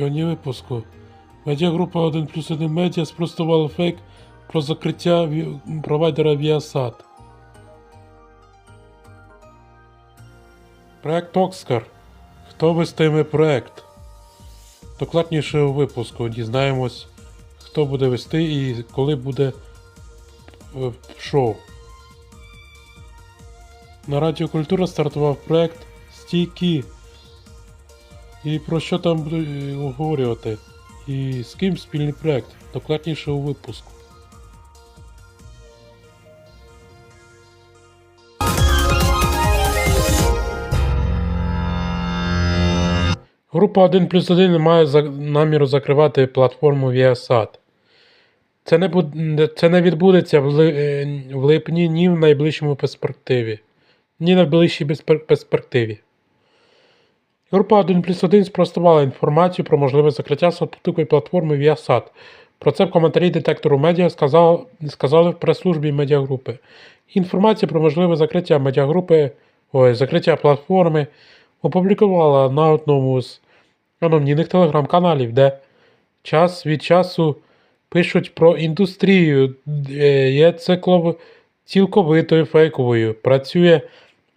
Сьогодні випуску. Медіагрупа 1 плюс 1 медіа спростувала фейк про закриття провайдера Viasat. Проект Оскар. Хто вестиме проект? Докладніше у випуску дізнаємось, хто буде вести і коли буде е, шоу. На Радіо Культура стартував проект Стійкі. І про що там буду е, обговорювати? І з ким спільний проект? Докладніше у випуску. Група 1 плюс 1 не має наміру закривати платформу Viasat. Це не, буде, це не відбудеться е, в липні ні в найближчому перспективі. Ні на найближчій перспективі. Група 1 плюс 1 спростувала інформацію про можливе закриття супутникової платформи Viasat. Про це в коментарі детектору медіа сказав, сказали в прес-службі медіагрупи. Інформація про можливе закриття медіагрупи, ой, закриття платформи опублікувала на одному з анонімних телеграм-каналів, де час від часу пишуть про індустрію, є цілковитою фейковою, працює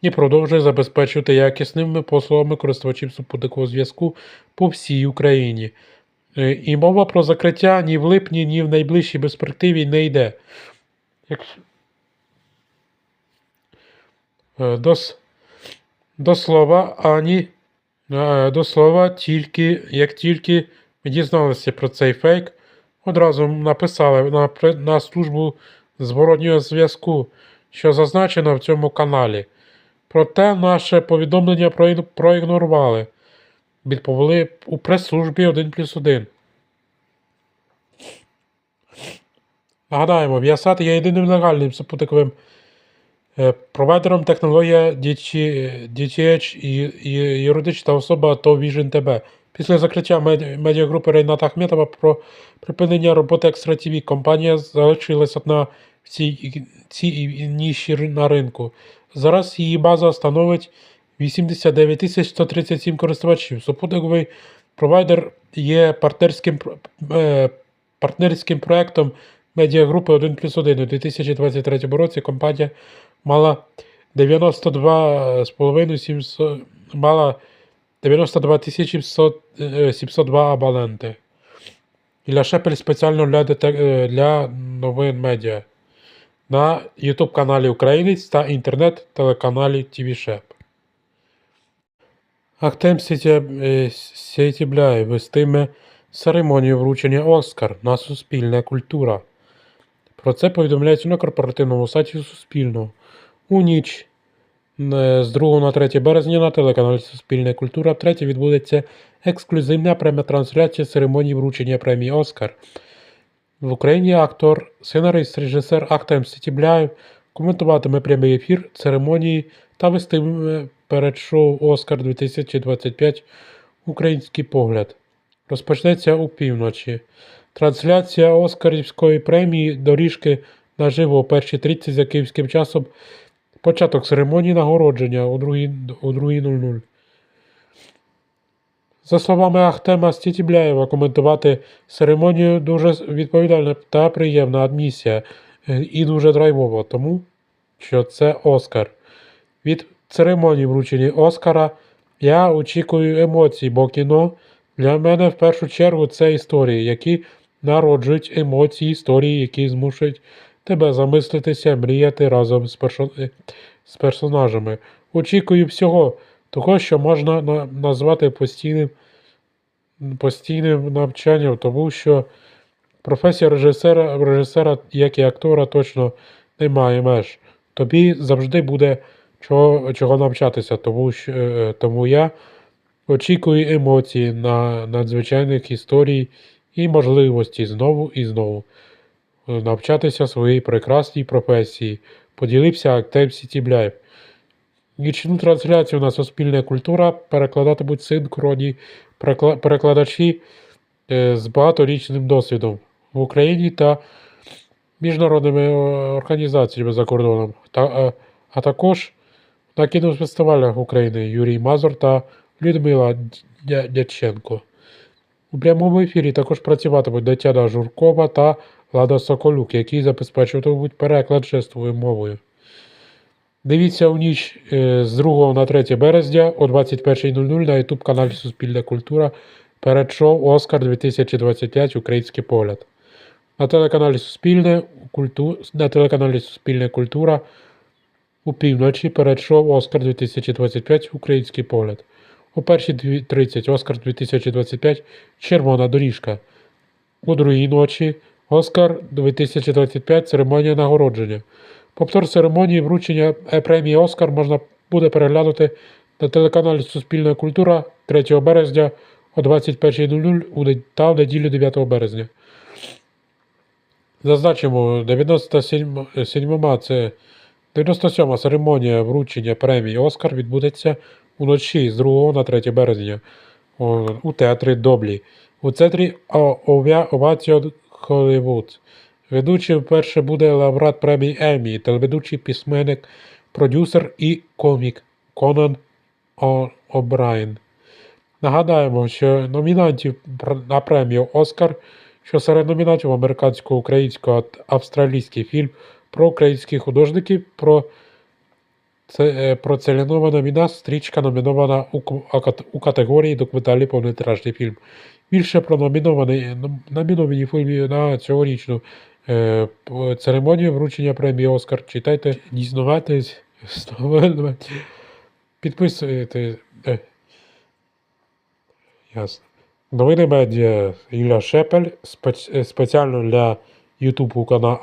і продовжує забезпечувати якісними послугами користувачів супутникового зв'язку по всій Україні. Е, І мова про закриття ні в липні, ні в найближчій перспективі не йде. Е, До, до слова, ані е, до слова, тільки як тільки ми дізналися про цей фейк, одразу написали на, на службу зворотнього зв'язку, що зазначено в цьому каналі. Проте наше повідомлення проігнорували. Відповіли у прес-службі 1 плюс 1. Нагадаємо, Viasat є єдиним легальним супутниковим е, провайдером технологія DT- DTH і, юридична особа ТОВ Vision TB. Після закриття медіагрупи Рейната Ахметова про припинення роботи Extra TV компанія залишилась одна в цій, цій ніші на ринку. Зараз її база становить 89 137 користувачів. Супутниковий провайдер є партнерським, е, партнерським проектом медіагрупи 1 плюс 1. У 2023 році компанія мала 92,5 мала 92 700, е, 702 абоненти. Ілля Шепель спеціально для, е, для новин медіа на YouTube каналі Українець та інтернет-телеканалі ТВ. Ахтем Сітя- е, Сєтібляєв вестиме церемонію вручення Оскар на Суспільна культура. Про це повідомляється на корпоративному сайті Суспільного. У ніч е, з 2 на 3 березня на телеканалі Суспільна культура втретє відбудеться ексклюзивна пряма трансляція церемонії вручення премії Оскар. В Україні актор, сценарист, режисер Ахтем Сітібляєв коментуватиме прямий ефір церемонії та вестиме перед шоу Оскар 2025 Український погляд. Розпочнеться у півночі. Трансляція Оскарівської премії доріжки наживо о першій 30 за київським часом. Початок церемонії нагородження о 2.00. О 2.00. За словами Ахтема Стітібляєва, коментувати церемонію дуже відповідальна та приємна адмісія е, і дуже драйвова, тому що це Оскар. Від церемонії вручення Оскара я очікую емоцій, бо кіно для мене в першу чергу це історії, які народжують емоції, історії, які змушують тебе замислитися, мріяти разом з, першо- з персонажами. Очікую всього того, що можна назвати постійним, постійним навчанням, тому що професія режисера, режисера, як і актора, точно не має меж. Тобі завжди буде чого, чого навчатися, тому, що, е, тому я очікую емоцій на надзвичайних історій і можливості знову і знову е, навчатися своїй прекрасній професії. Поділився Актем Сітібляєв. Нічну трансляцію на Суспільна культура перекладатимуть синхронні перекладачі е, з багаторічним досвідом в Україні та міжнародними е, організаціями за кордоном, та, е, а також на кінофестивалях України Юрій Мазур та Людмила Дяченко. У прямому ефірі також працюватимуть Тетяна Журкова та Лада Соколюк, які забезпечуватимуть переклад жестовою мовою. Дивіться у ніч е, з 2 на 3 березня о 21.00 на YouTube каналі Суспільна культура перед шоу Оскар 2025 Український погляд. На телеканалі Суспільне, культу... на телеканалі Суспільне культура у півночі перед шоу Оскар 2025 Український погляд. О 1.30 Оскар 2025 Червона доріжка. У другій ночі Оскар 2025 церемонія нагородження. Повтор церемонії вручення е, премії Оскар можна буде переглянути на телеканалі Суспільна культура 3 березня о 21.00 та в неділю 9 березня. Зазначимо, 97 сьома це 97 церемонія вручення премії Оскар відбудеться уночі з 2 на 3 березня у театрі Доблі. У центрі О- Овя- Холлівуд. Ведучим вперше буде лауреат премії Еммі, телеведучий письменник, продюсер і комік Конан О'Брайен. Нагадаємо, що номінантів на премію Оскар, що серед номінантів американсько-українсько-австралійський фільм про українських художників, про, це, е, про целінова номіна стрічка номінована у, у категорії документальний повнометражний фільм. Більше про номіновані, ном- номіновані фільми на цьогорічну е, церемонію вручення премії Оскар читайте, встановлювайте, підписуйте. Е, Ясно. Новини медіа Ілля Шепель е, спеціально для YouTube, кана,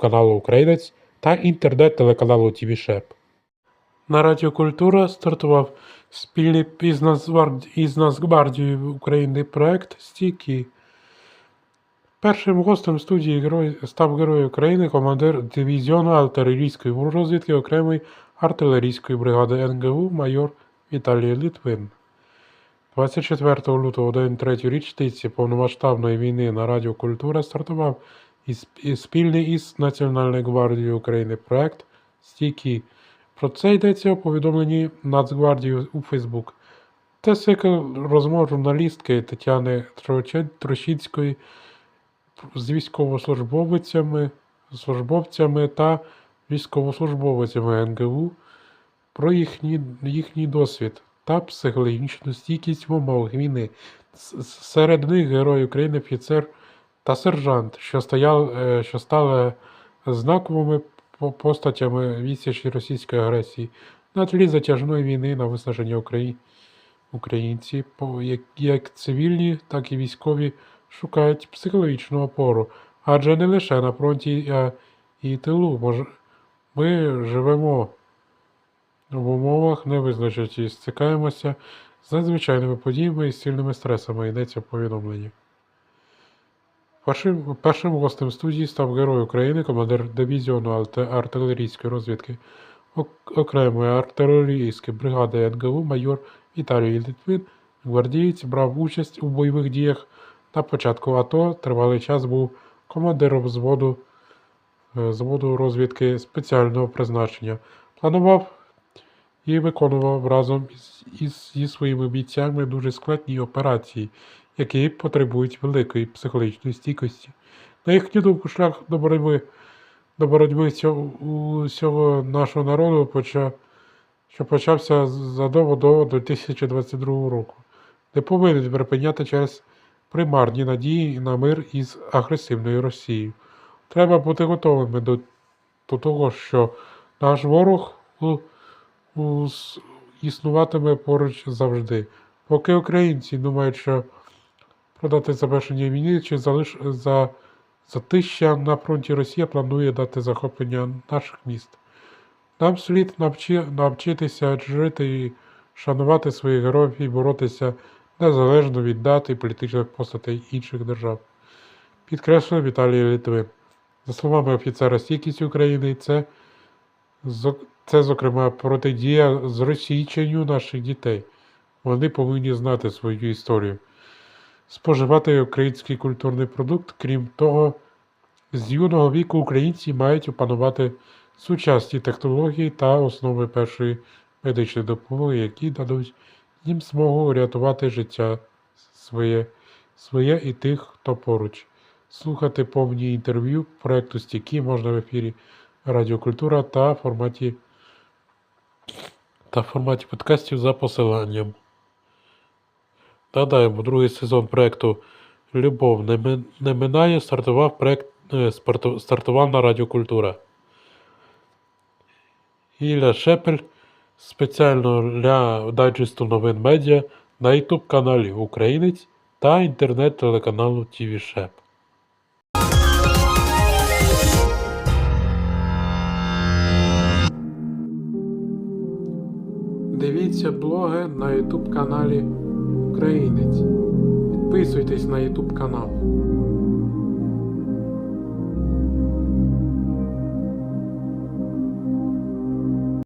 каналу Українець та інтернет-телеканалу ТВ Шеп. На Радіо Культура стартував спільний із Нацгвард- Нацгвардією України проект Стійкі. Першим гостем студії герой, став Герой України, командир дивізіону артилерійської розвідки окремої артилерійської бригади НГУ майор Віталій Литвин. 24 лютого, день третьої річниці повномасштабної війни на Радіо Культура стартував спільний із Національною гвардією України проект Стійкі. Про це йдеться у повідомленні Нацгвардії у Фейсбук. Це цикл розмов журналістки Тетяни Трощинської з військовослужбовцями службовцями та військовослужбовцями НГУ про їхній, їхній досвід та психологічну стійкість в умовах війни. Серед них герой України, офіцер та сержант, що, стояли, е, що стали знаковими по- постатями відсічі російської агресії на тлі затяжної війни на виснаження Украї... українці, як, як цивільні, так і військові шукають психологічну опору, адже не лише на фронті а і тилу. Мож... Ми живемо в умовах невизначеності, стикаємося з надзвичайними подіями і сильними стресами, йдеться в повідомленні. Першим, першим гостем студії став Герой України, командир дивізіону артилерійської розвідки окремої артилерійської бригади НГУ майор Віталій Литвин. Гвардієць брав участь у бойових діях на початку АТО, тривалий час був командиром взводу, е, взводу розвідки спеціального призначення. Планував і виконував разом із, зі своїми бійцями дуже складні операції, які потребують великої психологічної стійкості. На їхню думку, шлях до боротьби, до боротьби усього нашого народу почав, що почався задовго до 2022 року, не повинен припиняти через примарні надії на мир із агресивною Росією. Треба бути готовими до, до того, що наш ворог у ус- існуватиме поруч завжди. Поки українці думають, що продати завершення війни чи залиш за затища на фронті Росія планує дати захоплення наших міст. Нам слід навчи, навчитися жити і шанувати своїх героїв і боротися незалежно від дат і політичних постатей інших держав. Підкреслив Віталій Литвин. За словами офіцера стійкість України, це Це, зокрема, протидія зросійченню наших дітей. Вони повинні знати свою історію. Споживати український культурний продукт, крім того, з юного віку українці мають опанувати сучасні технології та основи першої медичної допомоги, які дадуть їм змогу рятувати життя своє своє і тих, хто поруч. Слухати повні інтерв'ю проекту Стіки можна в ефірі Радіокультура та форматі та форматі подкастів за посиланням. Нагадаємо, другий сезон проекту Любов не, минає стартував проект е, стартував на Радіокультура. Ілля Шепель спеціально для дайджесту новин медіа на YouTube каналі Українець та інтернет-телеканалу ТВ Шеп. Дивіться блоги на YouTube каналі Українець. Підписуйтесь на YouTube канал.